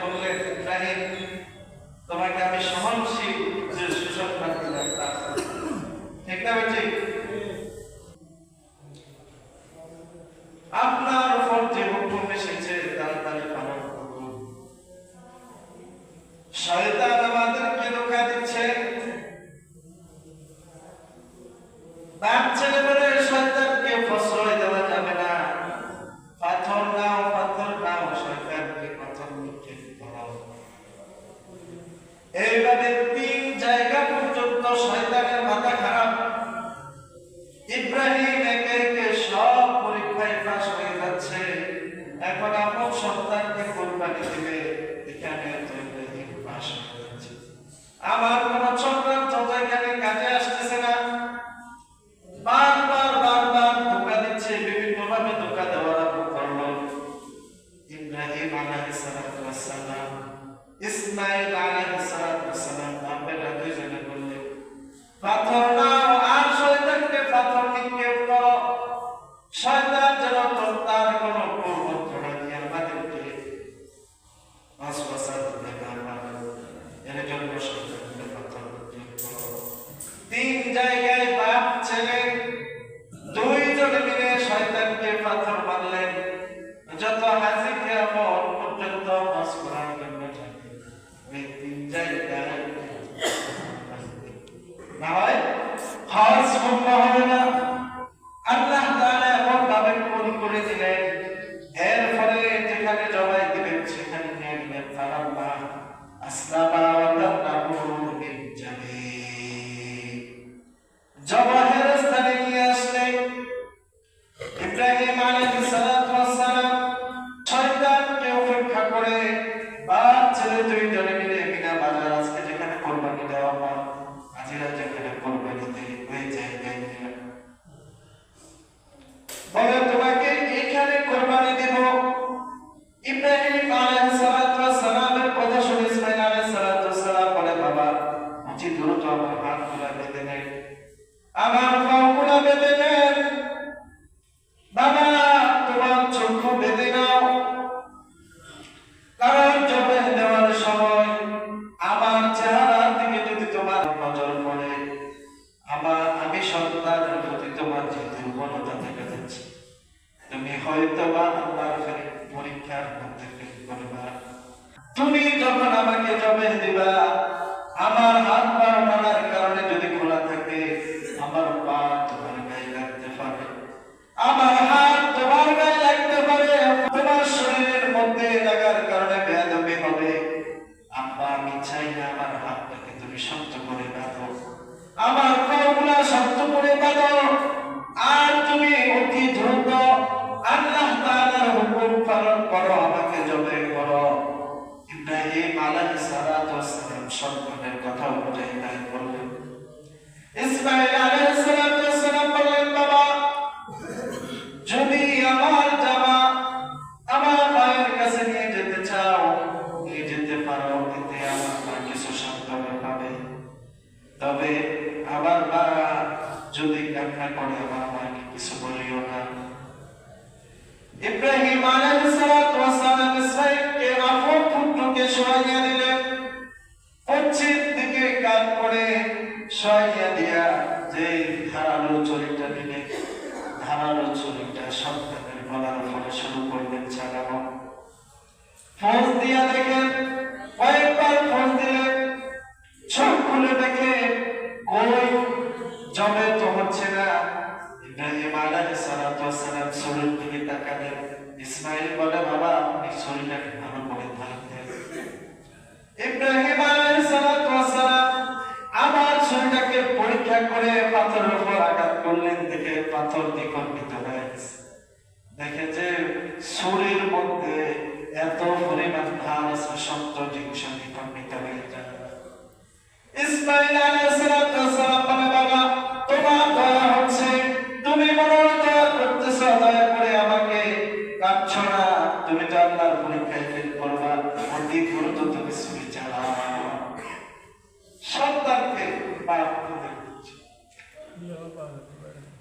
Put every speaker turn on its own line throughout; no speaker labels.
বললেন তাই তোমাকে আমি সহনশীল যে সুসংবাদ দিলাম ঠিক না ঠিক realmente ইব্রাহিম আলাইহিস সালাতু ওয়াস সালাম শরীর দিকে তাকালেন ইসমাইল বলে বাবা আপনি শরীরটাকে ভালো করে ভালো ইব্রাহিম আলাইহিস সালাতু ওয়াস সালাম আবার শরীরটাকে পরীক্ষা করে পাথরের উপর আঘাত করলেন, দেখে পাথর দ্বিখণ্ডিত হয়ে গেছে। দেখে যে শরীর মধ্যে এত পরিমাণ ভার আছে সত্য জিনিস দ্বিখণ্ডিত হয়ে যায়। ইসমাইল আলাইহিস সালাম বায়ন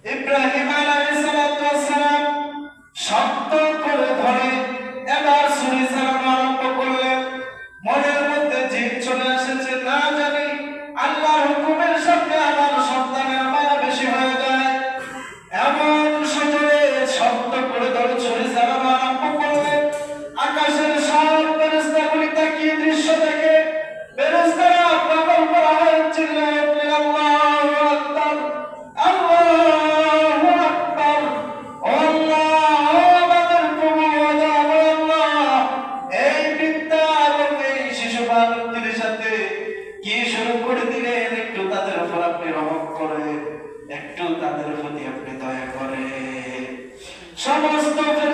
ইব্রাহিম আলাইহিস সালাম সপ্তম Thank you.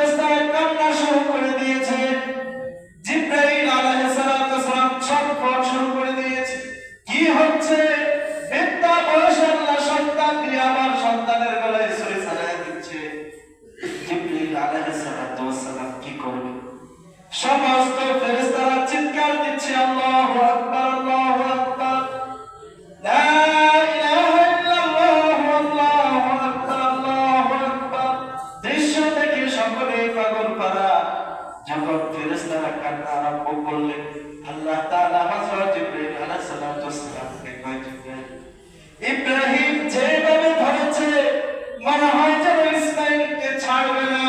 যখন ফেরেশতারা কান্না আরম্ভ করলেন আল্লাহ তাআলা হযরত জিবরাইল আলাইহিস সালামকে কয় জিবরাইল ইব্রাহিম যেভাবে ধরেছে, মনে হয় যেন ইসমাইলকে ছাড়বে না,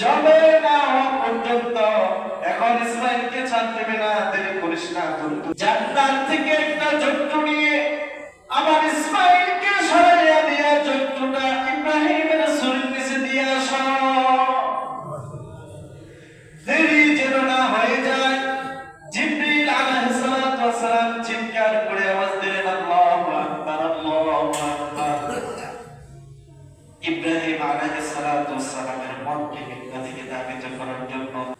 যাবে না পর্যন্ত। এখন ইসমাইলকে ছাড়তে না দেরি করিস না জান্নাত থেকে একটা জন্তু নিয়ে আমার ইব্রাহিম আলাইহিস সালামের মন থেকে তাকে করার জন্য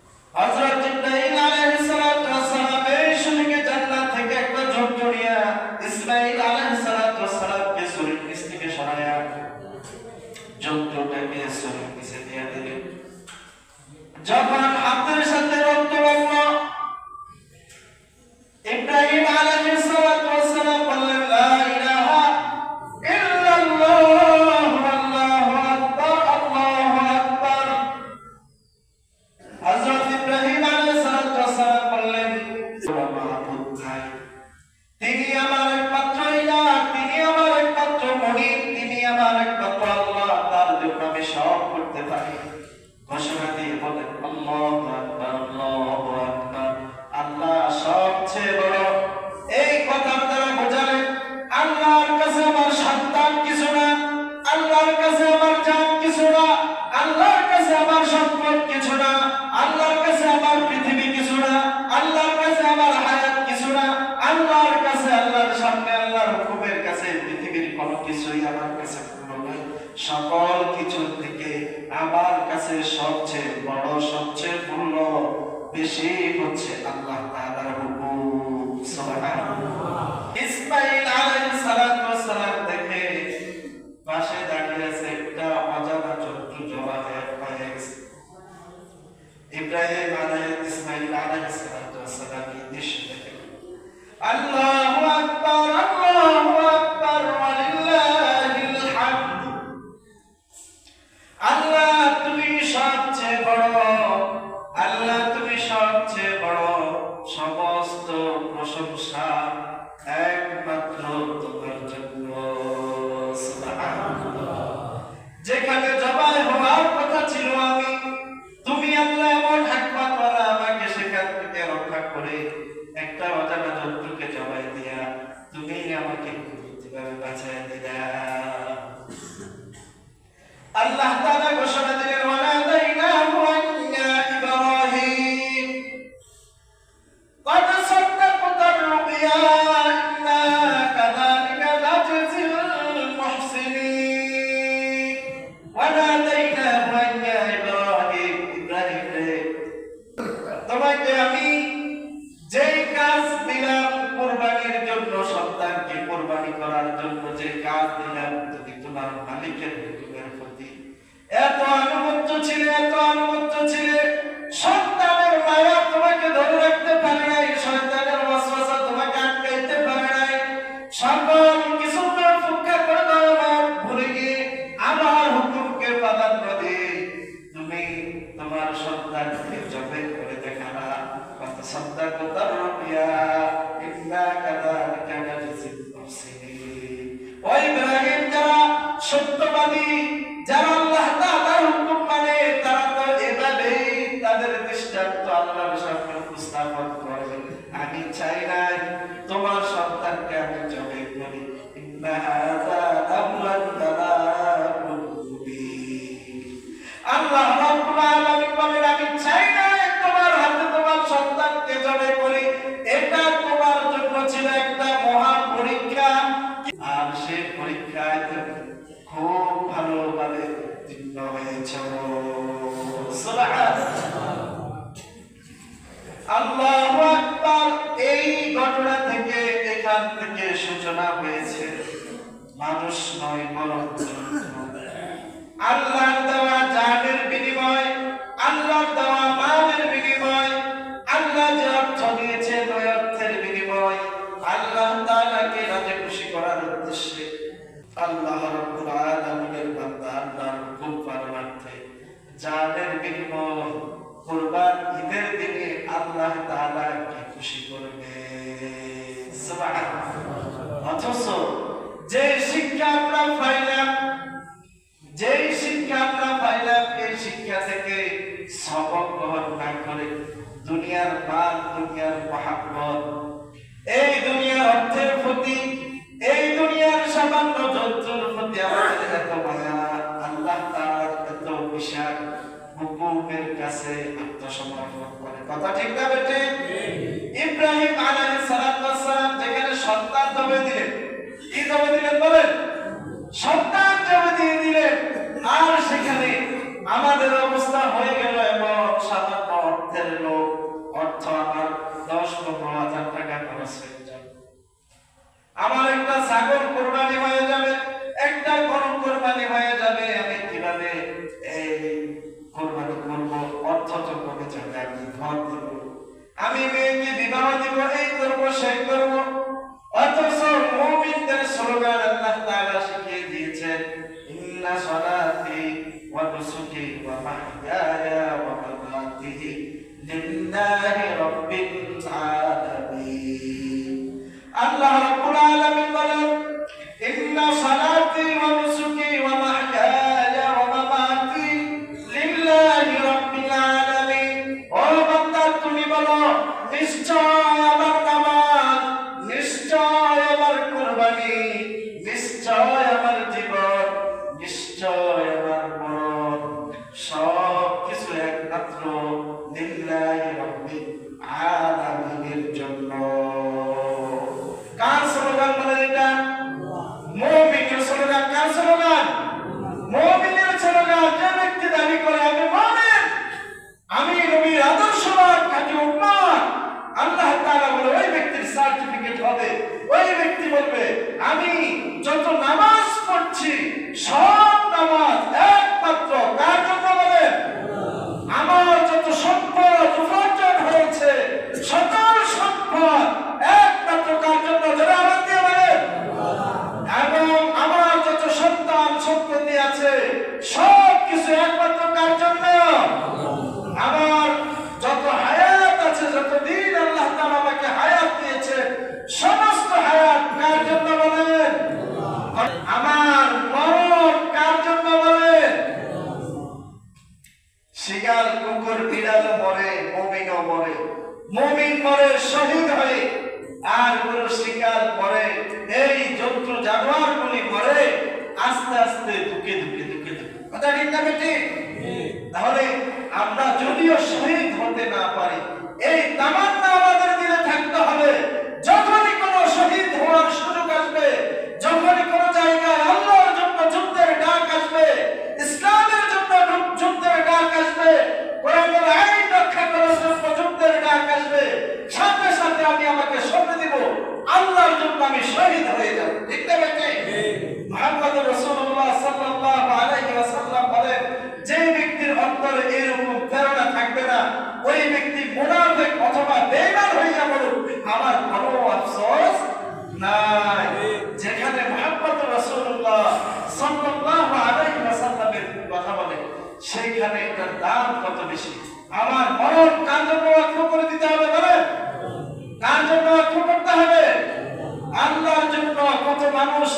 هذا আল্লাহ আলামিনের বান্দা, আল্লাহর খুব কুরবান ঈদের দিনে আল্লাহ তাআলা কি খুশি করবে? সুবহানাল্লাহ। অথচ যে শিক্ষা আমরা পাইলাম যে শিক্ষা আমরা পাইলাম, এই শিক্ষা থেকে সবক গ্রহণ না করে দুনিয়ার মান, দুনিয়ার মহাব্বত, এই আল্লাহ তার এত কাছে আত্মসমর্পণ করে। কথা ঠিক না বেটে ورسله ومحياي ومماته لله رب العالمين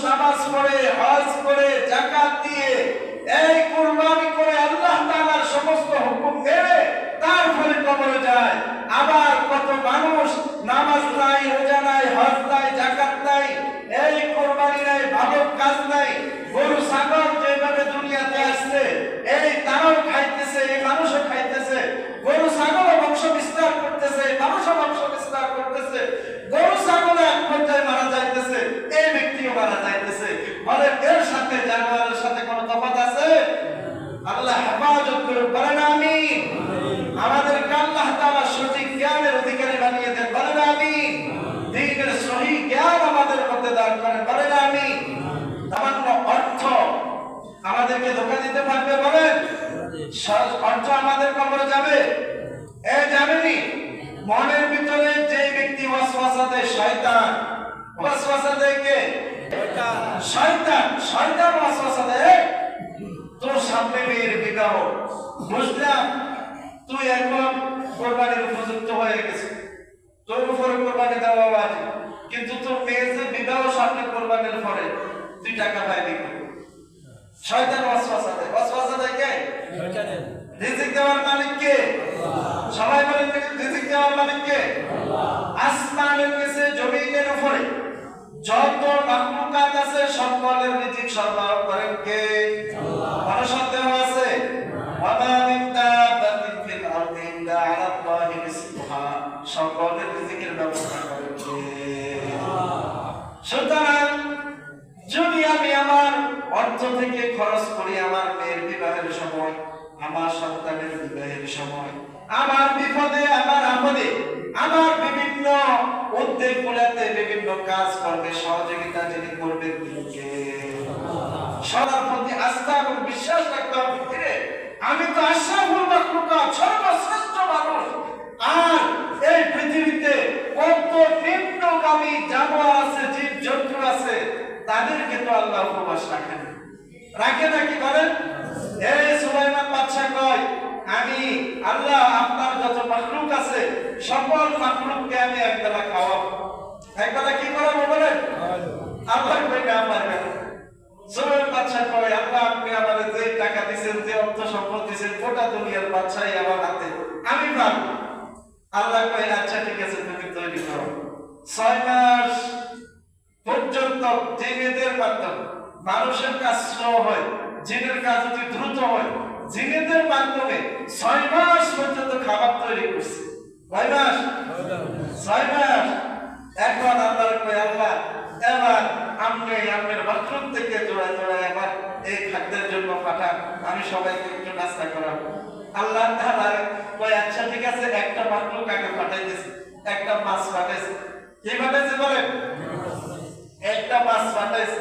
নামাজ পড়ে হজ করে জাকাত দিয়ে এই কুরবানি করে আল্লাহ তাআলার সমস্ত হুকুম মেনে তারপরে কবরে যায় আবার কত মানুষ নামাজ নাই রোজা নাই হজ নাই জাকাত নাই এই কুরবানি নাই ভালো কাজ নাই গরু ছাগল যেভাবে দুনিয়াতে আসছে এই তারাও খাইতেছে এই মানুষও খাইতেছে গরু ছাগল বংশ বিস্তার করতেছে মানুষও বংশ বিস্তার করতেছে গরু ছাগল এক পর্যায়ে মারা যাইতেছে এই ব্যক্তিও মারা যাইতেছে ফলে এর সাথে জানোয়ারের সাথে কোনো তফাৎ আছে আল্লাহ হেফাজত করুন বলেন আমি আমাদেরকে আল্লাহ তাআলা সঠিক জ্ঞানের অধিকারী বানিয়ে দেন বলেন আমি দিনের সহি জ্ঞান আমাদের মধ্যে দান করেন বলেন আমি সামান্য অর্থ আমাদেরকে ধোকা দিতে পারবে বলেন? অর্থ আমাদের কবরে যাবে। এ যাবেনি? মনের ভিতরে যে ব্যক্তি ওয়াসওয়াসা দেয় শয়তান ওয়াসওয়াসা দেয় শয়তান শয়তান ওয়াসওয়াসা দেয় তোর সামনে মেয়ের বিবাহ। বুঝলাম? তুই এখন কোরবানির উপযুক্ত হয়ে গেছে তোর উপরে কোরবানি দেওয়া আছে কিন্তু তোর মেয়ের যে বিবাহ সামনে কোরবানির পরে তুই টাকা পাইবি কই? শয়তান ওয়াসওয়াসা দেয়। ওয়াসওয়াসা দেয় কে? রিজিক দেওয়ার মালিক কে? সবাই বলেন রিজিক দেওয়ার মালিক কে? আসমানের নিচে জমিনের উপরে। যত মাখলুকাত আছে সকলের রিজিক সরবরাহ খরচ করি আমার মেয়ের বিবাহের সময়, আমার সন্তানের বিবাহের সময়, আমার বিপদে, আমার আপদে, আমার বিভিন্ন উদ্যোগ গুলাতে বিভিন্ন কাজ করবে, সহযোগিতা যিনি করবেন তিনি সবার প্রতি আস্থা এবং বিশ্বাস রাখতে হবে। আমি তো আশরাফুল মাখলুকাত সর্বশ্রেষ্ঠ মানুষ। আর এই পৃথিবীতে কত নিম্নগামী জানোয়ার আছে জীব জন্তু আছে, তাদেরকে তো আল্লাহ উপবাস রাখেন। রাখে নাকি বলেন? এই সুলাইমান বাদশা কয়, আমি আল্লাহ আপনার যত মাখলুক আছে, সকল মাখলুককে আমি একবেলা খাওয়াবো। একবেলা কি করাবো বলেন? আল্লাহ কই না পারবে না সুলাইমান বাদশা কয়, আল্লাহ আপনি আমাদের যে টাকা দিয়েছেন যে অর্থ সম্পদ দিয়েছেন গোটা দুনিয়ার বাদশাই আমার হাতে। আমি পারব আল্লাহ কয় আচ্ছা ঠিক আছে, তুমি তৈরি করো। ছয় মাস পর্যন্ত জিনেদের মাধ্যমে মানুষের কাজ স্লো হয়, জিনের কাজ যদি দ্রুত হয়। জিনেদের মাধ্যমে ছয় মাস পর্যন্ত খাবার তৈরি করছে। কয় মাস? ছয় মাস। আল্লাহর কয়, আল্লাহ, এবার বাথরুম থেকে জোড়ায় জোড়ায় আবার এই খাদ্যের জন্য পাঠান, আমি সবাইকে একটু নাস্তা করাবো। আল্লাহ তাআলা কয় আচ্ছা ঠিক আছে, একটা আগে পাঠাইতেছে? একটা মাছ পাঠাইছে। কি পাঠাইছে একটা মাছ পাঠাইছে।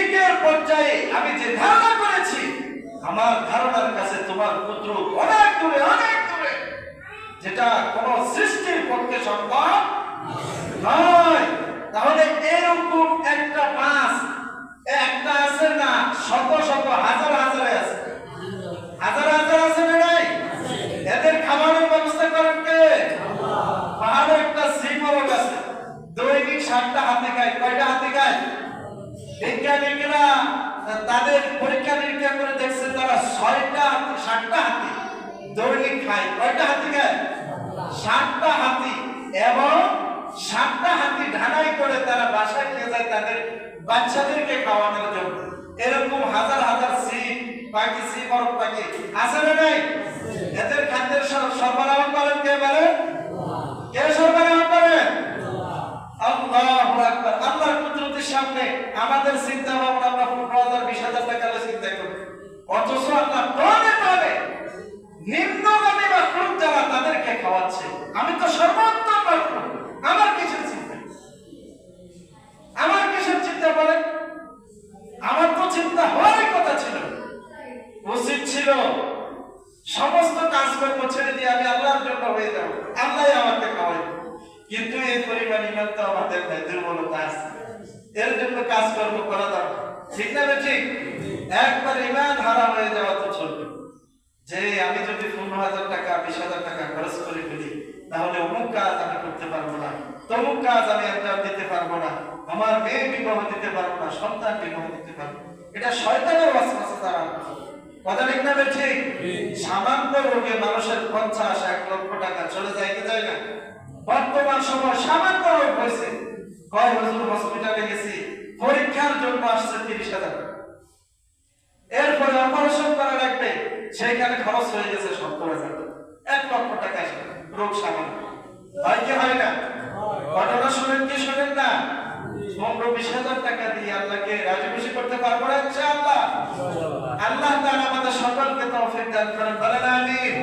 পর্যায়ে আমি যে ধারণা করেছি, আমার ধারণার কাছে তোমার পুত্র অনেক দূরে অনেক দূরে, যেটা কোন সৃষ্টির পক্ষে সম্ভব নয়। তাহলে এরকম একটা মাছ একটা আছে না, শত শত, হাজার হাজারে আছে। হাজার হাজার আছে না নাই? এদের খাবারের ব্যবস্থা করেন কে? পাহাড়ে একটা সিমরক আছে। দৈনিক সাতটা হাতে খায়, কয়টা হাতে খায়? বিজ্ঞানীরা তাদের পরীক্ষা নিরীক্ষা করে দেখছে তারা ছয়টা হাতি, সাতটা হাতি দৈনিক খায়। কয়টা হাতি খায়? সাতটা হাতি এবং সাতটা হাতি ঢানাই করে তারা বাসায় নিয়ে যায় তাদের বাচ্চাদেরকে খাওয়ানোর জন্য। এরকম হাজার হাজার সিপ পাখি সিপ বরফ পাখি আছে না নাই? এদের খাদ্যের সরবরাহ করেন কে বলেন? কে সরবরাহ সামনে আমাদের চিন্তা ভাবনা আমরা পনেরো হাজার বিশ হাজার চিন্তা করি। অথচ আল্লাহ টনে টনে নিম্নগামী মাখলুক যারা তাদেরকে খাওয়াচ্ছে। আমি তো সর্বোত্তম আমার কিসের চিন্তা আমার কিসের চিন্তা বলেন আমার তো ছেড়ে দিয়ে আমি আল্লাহর জন্য হয়ে যাব আল্লাহ আমাকে খাওয়াই কিন্তু এই পরিমাণ ইমান তো আমাদের নাই দুর্বলতা আছে এর জন্য কাজ কর্ম করা দরকার ঠিক না বে ঠিক একবার ইমান হারা হয়ে যাওয়া তো চলবে যে আমি যদি পনেরো হাজার টাকা বিশ হাজার টাকা খরচ করে ফেলি তাহলে অমুক কাজ আমি করতে পারব না তমুক কাজ আমি আঞ্জাম দিতে পারব না আমার মেয়ে বিবাহ দিতে পারব না সন্তান বিবাহ দিতে এটা শয়তানের ওয়াসওয়াসা দ্বারা কথা ঠিক না ঠিক সামান্য রোগে মানুষের পঞ্চাশ এক লক্ষ টাকা চলে কি যায় না? বর্তমান সময় সামান্য রোগ হয়েছে। কয় হুজুর হসপিটালে গেছি? পরীক্ষার জন্য আসছে তিরিশ হাজার। এরপরে অপারেশন করা লাগবে। সেইখানে খরচ হয়ে গেছে সত্তর হাজার। এক লক্ষ টাকা রোগ সামান্য। হয় কি হয় না? ঘটনা শুনেন কি শুনেন না? পনেরো বিশ হাজার টাকা দিয়ে আল্লাহকে রাজি খুশি করতে পারব না, ইনশাআল্লাহ। আল্লাহ তাআলা আমাদের সকলকে তৌফিক দান করেন, বলেন আমিন।